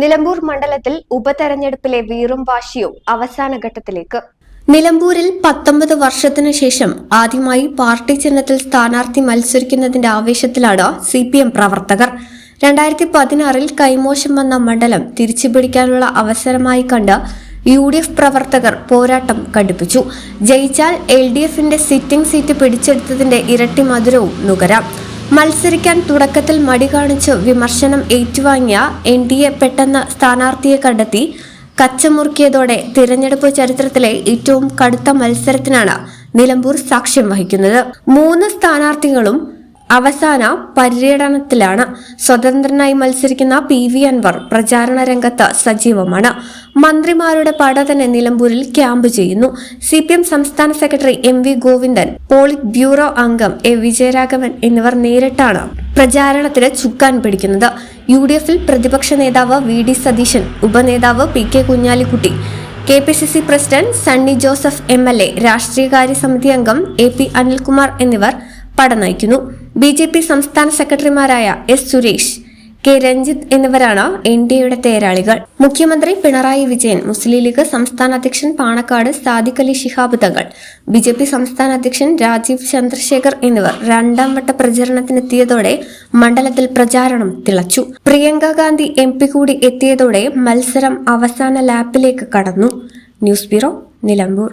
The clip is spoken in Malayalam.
നിലമ്പൂർ മണ്ഡലത്തിൽ ഉപതെരഞ്ഞെടുപ്പിലെ വീറും വാശിയും അവസാന ഘട്ടത്തിലേക്ക്. നിലമ്പൂരിൽ പത്തൊമ്പത് വർഷത്തിനു ശേഷം ആദ്യമായി പാർട്ടി ചിഹ്നത്തിൽ സ്ഥാനാർത്ഥി മത്സരിക്കുന്നതിന്റെ ആവേശത്തിലാണ് സി പി എം പ്രവർത്തകർ. രണ്ടായിരത്തി പതിനാറിൽ കൈമോശം വന്ന മണ്ഡലം തിരിച്ചുപിടിക്കാനുള്ള അവസരമായി കണ്ട് യു ഡി എഫ് പ്രവർത്തകർ പോരാട്ടം കടുപ്പിച്ചു. ജയിച്ചാൽ എൽ ഡി എഫിന്റെ സിറ്റിംഗ് സീറ്റ് പിടിച്ചെടുത്തതിന്റെ ഇരട്ടി മധുരവും നുകരാം. മത്സരിക്കാൻ തുടക്കത്തിൽ മടി കാണിച്ച് വിമർശനം ഏറ്റുവാങ്ങിയ എൻ ഡി എ പെട്ടെന്ന് സ്ഥാനാർത്ഥിയെ കണ്ടെത്തി. കച്ചമുറുക്കിയതോടെ തിരഞ്ഞെടുപ്പ് ചരിത്രത്തിലെ ഏറ്റവും കടുത്ത മത്സരത്തിനാണ് നിലമ്പൂർ സാക്ഷ്യം വഹിക്കുന്നത്. മൂന്ന് സ്ഥാനാർത്ഥികളും അവസാന പര്യടനത്തിലാണ് സ്വതന്ത്രനായി മത്സരിക്കുന്ന പി വി അൻവർ പ്രചാരണ രംഗത്ത് സജീവമാണ്. മന്ത്രിമാരുടെ പട നിലമ്പൂരിൽ ക്യാമ്പ് ചെയ്യുന്നു. സി പി എം സംസ്ഥാന secretary M V Govindan polit bureau അംഗം എ വിജയരാഘവൻ എന്നിവർ നേരിട്ടാണ് പ്രചാരണത്തിന് ചുക്കാൻ പിടിക്കുന്നത്. യു ഡി എഫിൽ പ്രതിപക്ഷ നേതാവ് V D Satheesan ഉപനേതാവ് P K Kunhalikutty K P C C president Sunny Joseph M L A രാഷ്ട്രീയകാര്യ സമിതി അംഗം എ പി അനിൽകുമാർ എന്നിവർ പട നയിക്കുന്നു. ബി ജെ പി സംസ്ഥാന സെക്രട്ടറിമാരായ എസ് സുരേഷ് കെ രഞ്ജിത്ത് എന്നിവരാണ് എൻ ഡി എയുടെ തേരാളികൾ. മുഖ്യമന്ത്രി പിണറായി വിജയൻ മുസ്ലിം ലീഗ് സംസ്ഥാന അധ്യക്ഷൻ Panakkad Sadiq Ali Shihab Thangal B J P സംസ്ഥാന അധ്യക്ഷൻ രാജീവ് ചന്ദ്രശേഖർ എന്നിവർ രണ്ടാം വട്ട പ്രചരണത്തിനെത്തിയതോടെ മണ്ഡലത്തിൽ പ്രചാരണം തിളച്ചു. പ്രിയങ്ക ഗാന്ധി എം പി കൂടി എത്തിയതോടെ മത്സരം അവസാന ലാപ്പിലേക്ക് കടന്നു. News bureau Nilambur.